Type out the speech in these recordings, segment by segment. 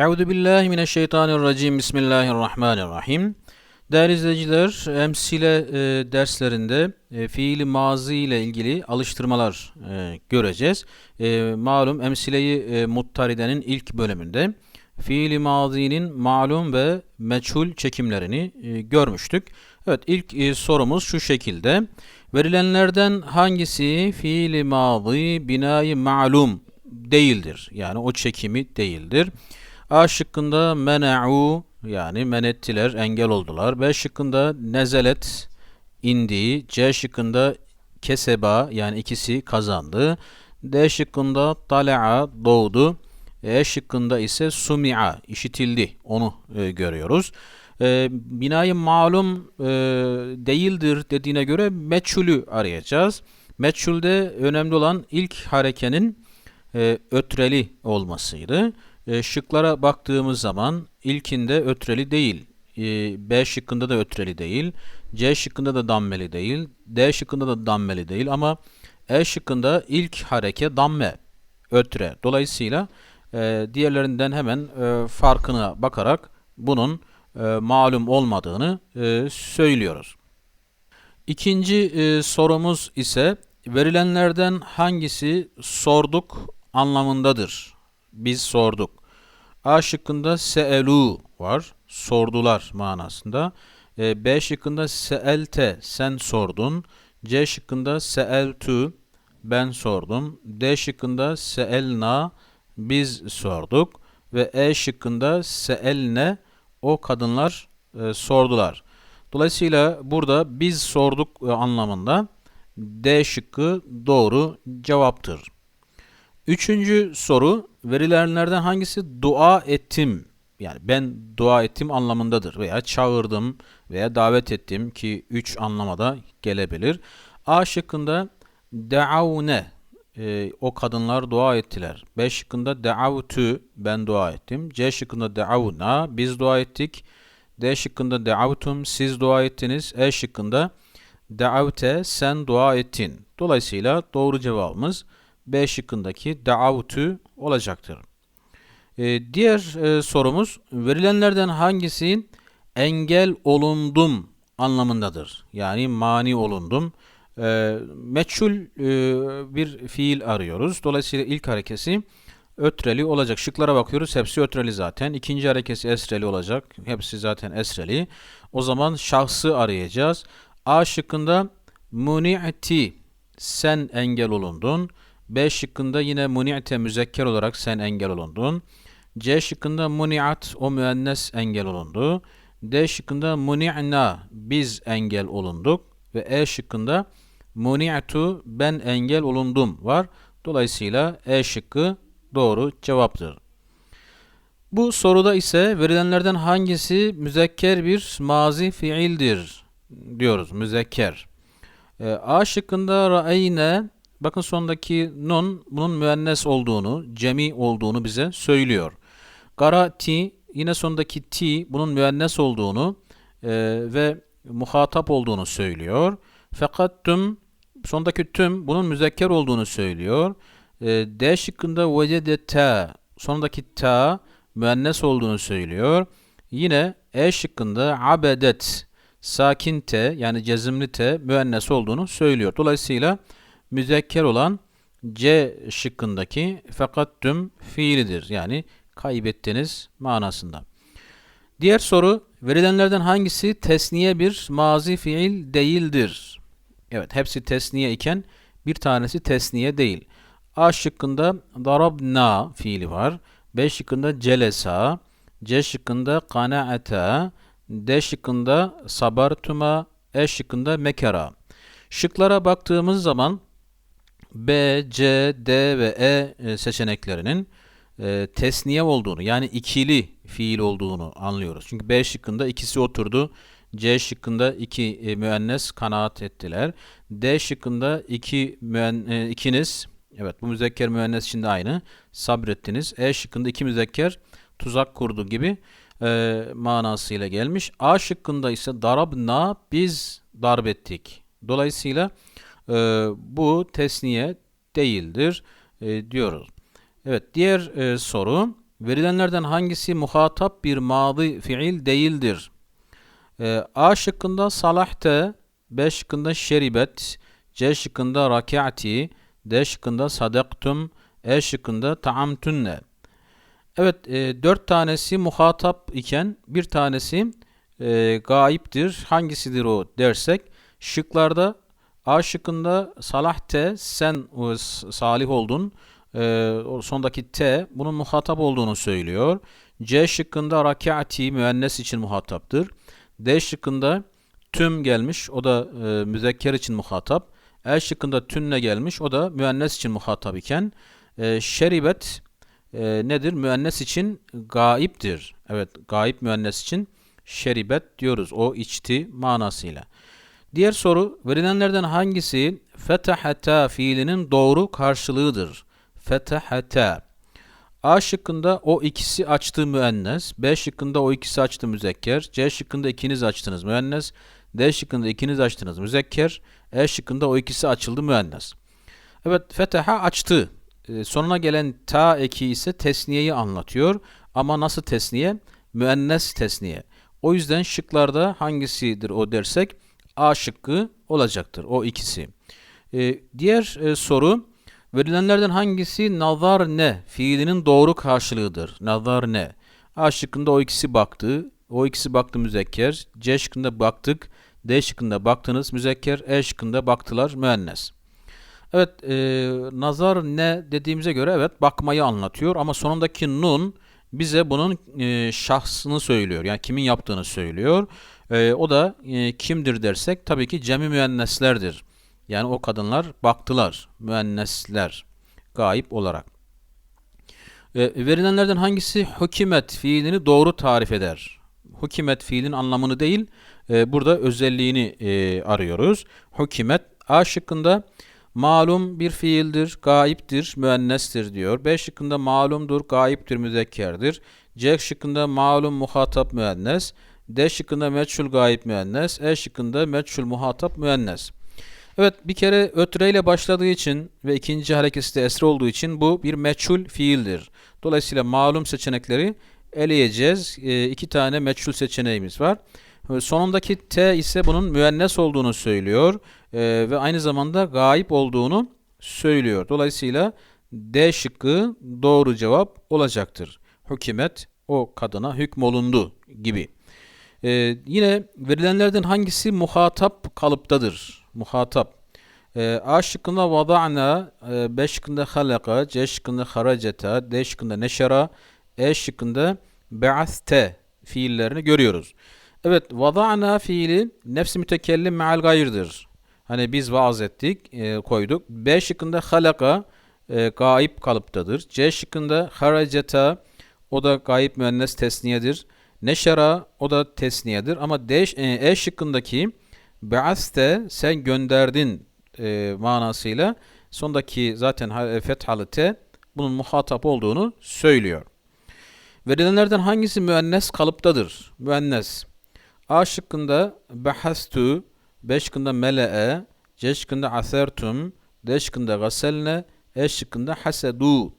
Euzu billahi mineşşeytanirracim. Bismillahirrahmanirrahim. Değerli izleyiciler, emsile e, derslerinde e, fiili mazi ile ilgili alıştırmalar e, göreceğiz. E, malum emsileyi e, muttaridenin ilk bölümünde fiili mazinin malum ve meçhul çekimlerini e, görmüştük. Evet ilk e, sorumuz şu şekilde. Verilenlerden hangisi fiili mazi binayı malum değildir? Yani o çekimi değildir. A şıkkında mena'u yani men ettiler, engel oldular. B şıkkında nezelet indi. C şıkkında keseba yani ikisi kazandı. D şıkkında tala'a doğdu. E şıkkında ise sumi'a işitildi. Onu e, görüyoruz. E, binayı malum e, değildir dediğine göre meçhulü arayacağız. Meçhulde önemli olan ilk harekenin e, ötreli olmasıydı. E, şıklara baktığımız zaman ilkinde ötreli değil. E, B şıkkında da ötreli değil. C şıkkında da dammeli değil. D şıkkında da dammeli değil ama E şıkkında ilk hareke damme, ötre. Dolayısıyla e, diğerlerinden hemen e, farkına bakarak bunun e, malum olmadığını e, söylüyoruz. İkinci e, sorumuz ise verilenlerden hangisi sorduk anlamındadır? Biz sorduk. A şıkkında seelu var. Sordular manasında. E, B şıkkında seelte sen sordun. C şıkkında seeltu ben sordum. D şıkkında seelna biz sorduk. Ve E şıkkında seelne o kadınlar e, sordular. Dolayısıyla burada biz sorduk e, anlamında D şıkkı doğru cevaptır. Üçüncü soru verilenlerden hangisi dua ettim? Yani ben dua ettim anlamındadır veya çağırdım veya davet ettim ki üç anlamada gelebilir. A şıkkında deavne e, o kadınlar dua ettiler. B şıkkında deavtü ben dua ettim. C şıkkında deavna biz dua ettik. D şıkkında deavtum siz dua ettiniz. E şıkkında deavte sen dua ettin. Dolayısıyla doğru cevabımız B şıkkındaki daavtü olacaktır. Ee, diğer e, sorumuz verilenlerden hangisi engel olundum anlamındadır. Yani mani olundum. E, meçhul e, bir fiil arıyoruz. Dolayısıyla ilk harekesi ötreli olacak. Şıklara bakıyoruz. Hepsi ötreli zaten. İkinci harekesi esreli olacak. Hepsi zaten esreli. O zaman şahsı arayacağız. A şıkkında muni'ti sen engel olundun. B şıkkında yine muni'te müzekker olarak sen engel olundun. C şıkkında muni'at o müennes engel olundu. D şıkkında muni'na biz engel olunduk. Ve E şıkkında muni'tu ben engel olundum var. Dolayısıyla E şıkkı doğru cevaptır. Bu soruda ise verilenlerden hangisi müzekker bir mazi fiildir diyoruz. Müzekker. E, A şıkkında ra'eyne Bakın sondaki nun bunun müennes olduğunu, cemi olduğunu bize söylüyor. Garati yine sondaki ti bunun müennes olduğunu e, ve muhatap olduğunu söylüyor. Fakat tüm sondaki tüm bunun müzekker olduğunu söylüyor. E, D şıkkında vecedete sondaki ta müennes olduğunu söylüyor. Yine E şıkkında abedet sakin te yani cezimli te müennes olduğunu söylüyor. Dolayısıyla müzekker olan C şıkkındaki fakat tüm fiilidir. Yani kaybettiniz manasında. Diğer soru verilenlerden hangisi tesniye bir mazi fiil değildir? Evet hepsi tesniye iken bir tanesi tesniye değil. A şıkkında darabna fiili var. B şıkkında celesa. C şıkkında kanaata. D şıkkında sabartuma. E şıkkında mekara. Şıklara baktığımız zaman B, C, D ve E, e seçeneklerinin e, tesniye olduğunu yani ikili fiil olduğunu anlıyoruz. Çünkü B şıkkında ikisi oturdu. C şıkkında iki e, müennes kanaat ettiler. D şıkkında iki müen, e, ikiniz evet bu müzekker müennes için de aynı sabrettiniz. E şıkkında iki müzekker tuzak kurdu gibi e, manasıyla gelmiş. A şıkkında ise darabna biz darbettik. Dolayısıyla e, bu tesniye değildir e, diyoruz. Evet diğer e, soru verilenlerden hangisi muhatap bir madı fiil değildir? Ee, A şıkkında salahte, B şıkkında şeribet, C şıkkında raka'ti, D şıkkında sadaktum, E şıkkında taamtunne. Evet, e, dört tanesi muhatap iken bir tanesi e, gaiptir. Hangisidir o dersek, şıklarda A şıkkında salahte sen e, salih oldun. E, sondaki T bunun muhatap olduğunu söylüyor. C şıkkında raka'ti müennes için muhataptır. D şıkkında tüm gelmiş. O da e, müzekker için muhatap. E şıkkında tünne gelmiş. O da müennes için muhatap iken e, şeribet e, nedir? Müennes için gaiptir. Evet, gaip müennes için şeribet diyoruz. O içti manasıyla. Diğer soru verilenlerden hangisi fetahata fiilinin doğru karşılığıdır? Fetahata. A şıkkında o ikisi açtı müennes, B şıkkında o ikisi açtı müzekker, C şıkkında ikiniz açtınız müennes, D şıkkında ikiniz açtınız müzekker, E şıkkında o ikisi açıldı müennes. Evet, fetaha açtı. Ee, sonuna gelen ta eki ise tesniyeyi anlatıyor. Ama nasıl tesniye? Müennes tesniye. O yüzden şıklarda hangisidir o dersek A şıkkı olacaktır. O ikisi. Ee, diğer e, soru verilenlerden hangisi nazar ne fiilinin doğru karşılığıdır? Nazar ne? A şıkkında o ikisi baktı. O ikisi baktı müzekker. C şıkkında baktık. D şıkkında baktınız müzekker. E şıkkında baktılar müennes. Evet, e, nazar ne dediğimize göre evet bakmayı anlatıyor ama sonundaki nun bize bunun e, şahsını söylüyor. Yani kimin yaptığını söylüyor. E, o da e, kimdir dersek tabii ki cemi müenneslerdir. Yani o kadınlar baktılar. Müennesler gaip olarak. E, verilenlerden hangisi hükümet fiilini doğru tarif eder? Hükümet fiilin anlamını değil, e, burada özelliğini e, arıyoruz. Hükümet A şıkkında malum bir fiildir, gaiptir, müennestir diyor. B şıkkında malumdur, gaiptir, müzekkerdir. C şıkkında malum muhatap müennes. D şıkkında meçhul gaip müennes. E şıkkında meçhul muhatap müennes. Evet bir kere ötreyle başladığı için ve ikinci harekesi de esre olduğu için bu bir meçhul fiildir. Dolayısıyla malum seçenekleri eleyeceğiz. E, iki tane meçhul seçeneğimiz var. Sonundaki T ise bunun müennes olduğunu söylüyor e, ve aynı zamanda gaip olduğunu söylüyor. Dolayısıyla D şıkkı doğru cevap olacaktır. Hükümet o kadına hükmolundu gibi. E, yine verilenlerden hangisi muhatap kalıptadır? Muhatap. E, A şıkkında vada'na, e, B şıkkında halaka, C şıkkında haraceta, D şıkkında neşera, E şıkkında be'aste fiillerini görüyoruz. Evet, vada'na fiili nefsi mütekellim me'al gayrıdır. Hani biz vaaz ettik, e, koyduk. B şıkkında halaka, e, gaip kalıptadır. C şıkkında haraceta, o da gaip müennes tesniyedir. Neşera, o da tesniyedir. Ama D, e, E şıkkındaki be'aste, sen gönderdin e, manasıyla sondaki zaten e, fethalı T bunun muhatap olduğunu söylüyor. Verilenlerden hangisi müennes kalıptadır? Müennes. A şıkkında behastu, B şıkkında mele'e, C şıkkında asertum, D şıkkında gaselne, E şıkkında hasedu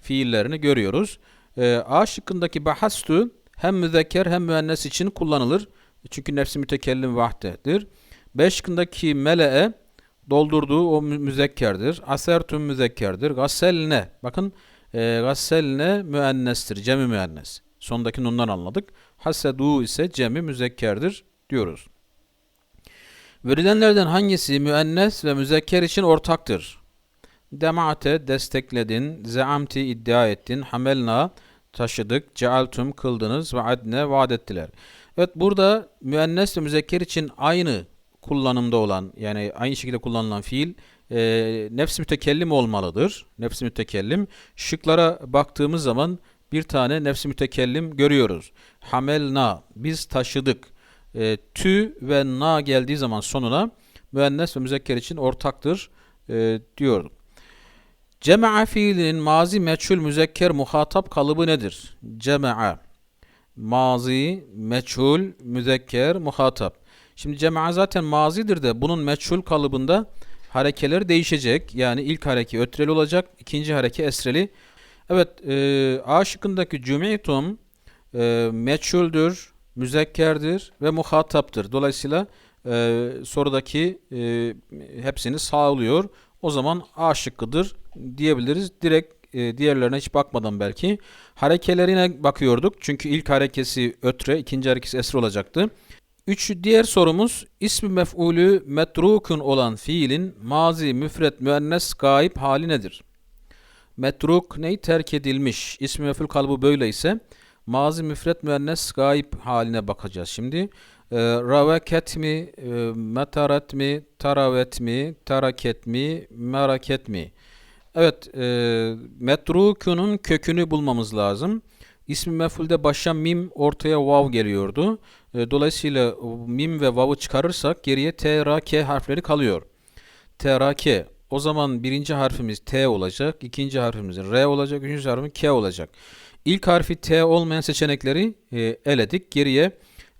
fiillerini görüyoruz. Ee, A şıkkındaki bahastu hem müzekker hem müennes için kullanılır. Çünkü nefsi mütekellim vahdedir. B şıkkındaki mele'e doldurduğu o mü- müzekkerdir. Asertum müzekkerdir. Gasselne. Bakın e, gasselne müennestir. Cemi müennes. Sondaki nundan anladık. Hasedu ise cemi müzekkerdir diyoruz. Verilenlerden hangisi müennes ve müzekker için ortaktır? Demate destekledin, zeamti iddia ettin, hamelna taşıdık, cealtum kıldınız ve adne vaat ettiler. Evet burada müennes ve müzekker için aynı kullanımda olan yani aynı şekilde kullanılan fiil e, nefs mütekellim olmalıdır. Nefs mütekellim. Şıklara baktığımız zaman bir tane nefs mütekellim görüyoruz. Hamelna biz taşıdık. E, tü ve na geldiği zaman sonuna müennes ve müzekker için ortaktır e, diyor. Cema'a fiilinin mazi meçhul müzekker muhatap kalıbı nedir? Cema'a mazi meçhul müzekker muhatap. Şimdi cema'a zaten mazidir de bunun meçhul kalıbında harekeleri değişecek. Yani ilk hareke ötreli olacak, ikinci hareke esreli. Evet, e, A şıkkındaki cüm'itum e, meçhuldür, müzekkerdir ve muhataptır. Dolayısıyla e, sorudaki e, hepsini sağlıyor. O zaman A şıkkıdır diyebiliriz. Direkt e, diğerlerine hiç bakmadan belki. Harekelerine bakıyorduk. Çünkü ilk harekesi ötre, ikinci harekesi esre olacaktı. Üç diğer sorumuz ismi mef'ulü metrukun olan fiilin mazi, müfret, müennes, gaib hali nedir? Metruk ney? Terk edilmiş. İsmi mef'ul kalıbı böyle ise mazi, müfret, müennes, gaib haline bakacağız şimdi. E, raveket mi, e, metaret mi, taravet mi, taraket mi, meraket mi? Evet, e, metrukunun kökünü bulmamız lazım. İsmi mef'ulde başa mim, ortaya vav geliyordu. E, dolayısıyla mim ve vav'ı çıkarırsak geriye t, ra, k harfleri kalıyor. T, ra, k. O zaman birinci harfimiz T olacak, ikinci harfimiz R olacak, üçüncü harfimiz K olacak. İlk harfi T olmayan seçenekleri e, eledik. Geriye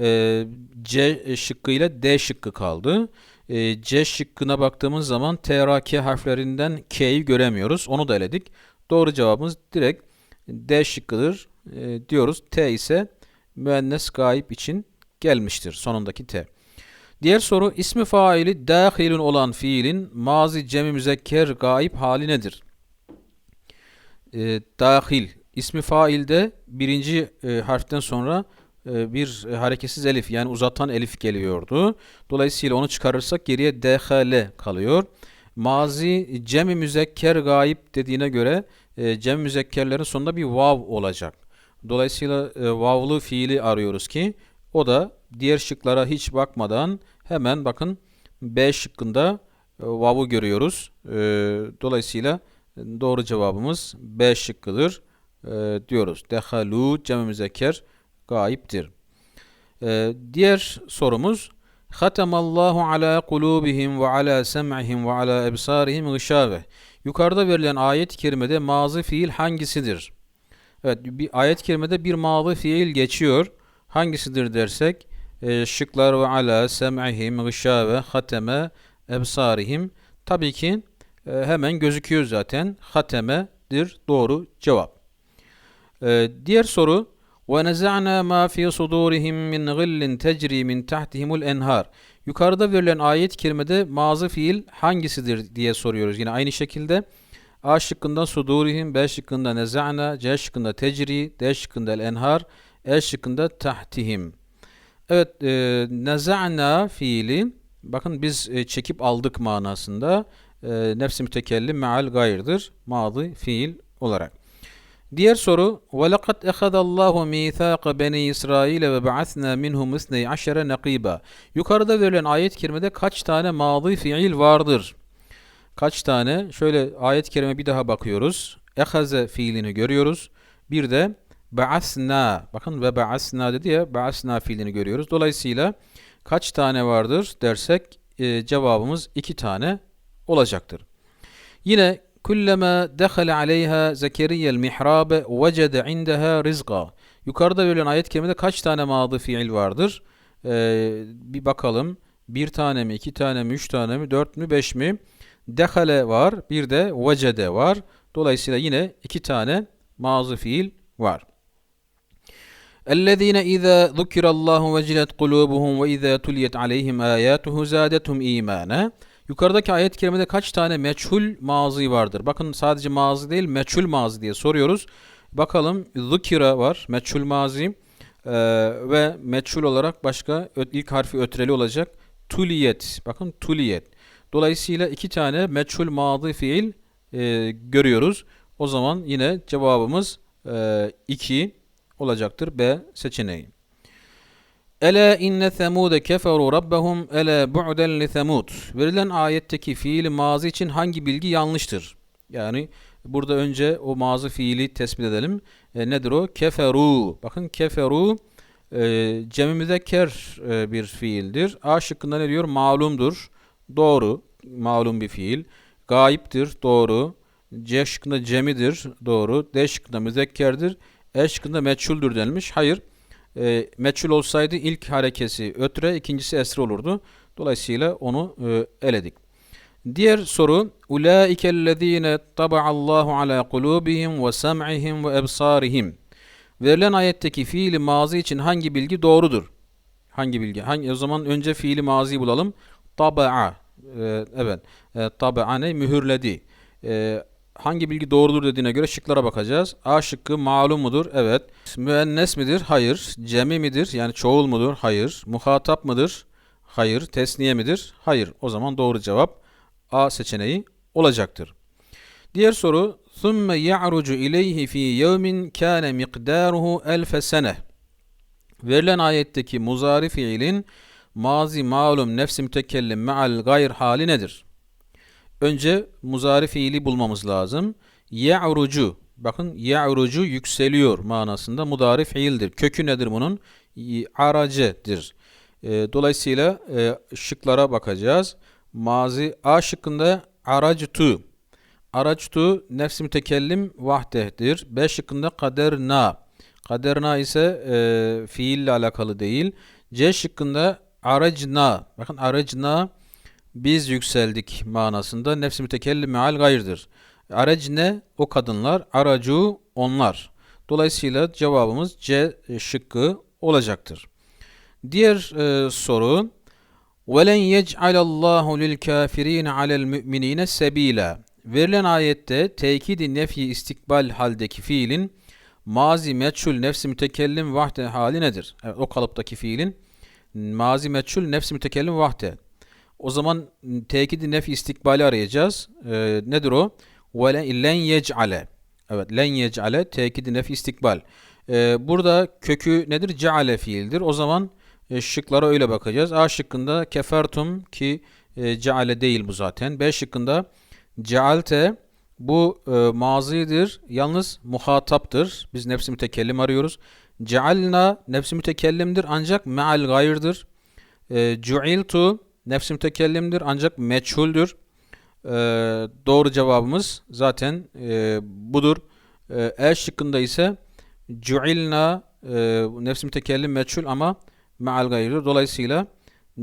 e, C şıkkı ile D şıkkı kaldı. E, C şıkkına baktığımız zaman T, R, K harflerinden K'yi göremiyoruz. Onu da eledik. Doğru cevabımız direkt D şıkkıdır e, diyoruz. T ise müennes gayip için gelmiştir sonundaki T. Diğer soru ismi faili dahilun olan fiilin mazi cemi müzekker gaib hali nedir? E, dahil ismi failde birinci e, harften sonra bir e, hareketsiz elif yani uzatan elif geliyordu. Dolayısıyla onu çıkarırsak geriye dhl kalıyor. Mazi cemi müzekker gaib dediğine göre e, cem müzekkerlerin sonunda bir vav olacak. Dolayısıyla e, vavlı fiili arıyoruz ki o da diğer şıklara hiç bakmadan hemen bakın B şıkkında vav'u görüyoruz. Dolayısıyla doğru cevabımız B şıkkıdır diyoruz. Dehalu cem müzekker gaiptir. E, diğer sorumuz Hatamallahu ala kulubihim ve ala sem'ihim ve ala ebsarihim gışave. Yukarıda verilen ayet-i kerimede mazı fiil hangisidir? Evet bir ayet-i kerimede bir mazi fiil geçiyor. Hangisidir dersek e, şıklar ve ala sem'ihim gışave hateme ebsarihim tabii ki e, hemen gözüküyor zaten. Hateme'dir doğru cevap. E, diğer soru neza'na ma fi sudurihim min gillin tecri min tahtihimul enhar. Yukarıda verilen ayet-i kerimede mazı fiil hangisidir diye soruyoruz. Yine aynı şekilde A şıkkında sudurihim, B şıkkında neza'na, C şıkkında tecri, D şıkkında el enhar, E şıkkında tahtihim. Evet, e, neza'na fiili, bakın biz e, çekip aldık manasında. E, nefsi mütekellim meal gayrıdır. Madı fiil olarak. Diğer soru وَلَقَدْ اَخَذَ اللّٰهُ مِيثَاقَ بَنِي İsrail ve بَعَثْنَا مِنْهُمْ اِثْنَيْ عَشَرَ نَقِيبًا Yukarıda verilen ayet-i kerimede kaç tane madı fiil vardır? Kaç tane? Şöyle ayet-i kerime bir daha bakıyoruz. Ehaze fiilini görüyoruz. Bir de ba'asna. Bakın ve ba'asna dedi ya ba'asna fiilini görüyoruz. Dolayısıyla kaç tane vardır dersek e, cevabımız iki tane olacaktır. Yine kullama dehale aleyha zekeriyel mihrabe vecede indeha rizqa. Yukarıda verilen ayet kerimede kaç tane madı fiil vardır? Ee, bir bakalım. Bir tane mi, iki tane mi, üç tane mi, dört mü, beş mi? Dehale var, bir de vecede var. Dolayısıyla yine iki tane mazı fiil var. اَلَّذ۪ينَ اِذَا ذُكِرَ اللّٰهُ وَجِلَتْ قُلُوبُهُمْ وَاِذَا تُلِيَتْ عَلَيْهِمْ آيَاتُهُ زَادَتْهُمْ اِيمَانًا Yukarıdaki ayet-i kerimede kaç tane meçhul mazı vardır? Bakın sadece mazı değil, meçhul mazı diye soruyoruz. Bakalım zukira var, meçhul mazi ee, ve meçhul olarak başka ilk harfi ötreli olacak. Tuliyet, bakın tuliyet. Dolayısıyla iki tane meçhul mazi fiil e, görüyoruz. O zaman yine cevabımız 2 e, olacaktır B seçeneği. Ela inne semude keferu rabbahum ela bu'den li semud. Verilen ayetteki fiili mazi için hangi bilgi yanlıştır? Yani burada önce o mazi fiili tespit edelim. E, nedir o? Keferu. Bakın keferu e, cemi e, bir fiildir. A şıkkında ne diyor? Malumdur. Doğru. Malum bir fiil. Gayiptir. Doğru. C şıkkında cemidir. Doğru. D şıkkında müzekkerdir. E şıkkında meçhuldür denilmiş. Hayır e, meçhul olsaydı ilk harekesi ötre, ikincisi esre olurdu. Dolayısıyla onu e, eledik. Diğer soru Ulaikellezine taba'allahu ala kulubihim ve sem'ihim ve ebsarihim. Verilen ayetteki fiili mazi için hangi bilgi doğrudur? Hangi bilgi? Hangi o zaman önce fiili mazi bulalım. Taba'a. Ee, evet. E, taba'a ne? Mühürledi. Ee, hangi bilgi doğrudur dediğine göre şıklara bakacağız. A şıkkı malum mudur? Evet. Müennes midir? Hayır. Cemi midir? Yani çoğul mudur? Hayır. Muhatap mıdır? Hayır. Tesniye midir? Hayır. O zaman doğru cevap A seçeneği olacaktır. Diğer soru ثُمَّ يَعْرُجُ اِلَيْهِ ف۪ي يَوْمٍ كَانَ مِقْدَارُهُ أَلْفَ سَنَةٍ Verilen ayetteki muzari fiilin mazi malum nefsi mütekellim meal gayr hali nedir? Önce muzari fiili bulmamız lazım. Ya'rucu. Bakın ya'rucu yükseliyor manasında mudari fiildir. Kökü nedir bunun? Aracıdır. E, dolayısıyla e, şıklara bakacağız. Mazi A şıkkında aractu. Aractu nefsi mütekellim vahdehtir. B şıkkında kaderna. Kaderna ise e, fiille alakalı değil. C şıkkında aracna. Bakın aracna biz yükseldik manasında. Nefsi mütekellim meal gayrdır. Aracne o kadınlar. Aracu onlar. Dolayısıyla cevabımız C şıkkı olacaktır. Diğer e, soru وَلَنْ يَجْعَلَ اللّٰهُ لِلْكَافِر۪ينَ عَلَى الْمُؤْمِن۪ينَ سَب۪يلًا Verilen ayette tekidi nefi istikbal haldeki fiilin mazi meçhul nefsi mütekellim vahde hali nedir? Evet, o kalıptaki fiilin mazi meçhul nefsi mütekellim vahde. o zaman tekidi nef istikbali arayacağız. Ee, nedir o? Ve len yec'ale. Evet len yec'ale tekidi nef istikbal. Ee, burada kökü nedir? Ceale fiildir. O zaman e, şıklara öyle bakacağız. A şıkkında kefertum ki e, ceale değil bu zaten. B şıkkında cealte bu e, mazidir. Yalnız muhataptır. Biz nefsi mütekellim arıyoruz. Cealna nefsi mütekellimdir ancak meal gayırdır. E, cuiltu nefsi mütekellimdir ancak meçhuldür. E, doğru cevabımız zaten e, budur. E, e şıkkında ise cuilna e, nefsi mütekellim meçhul ama meal gayrı. Dolayısıyla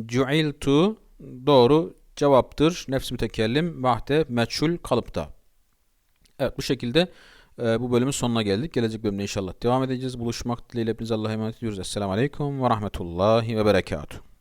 cuiltu doğru cevaptır. Nefs mütekellim vahde meçhul kalıpta. Evet bu şekilde e, bu bölümün sonuna geldik. Gelecek bölümde inşallah devam edeceğiz. Buluşmak dileğiyle hepinize Allah'a emanet ediyoruz. Esselamu Aleyküm ve Rahmetullahi ve Berekatuhu.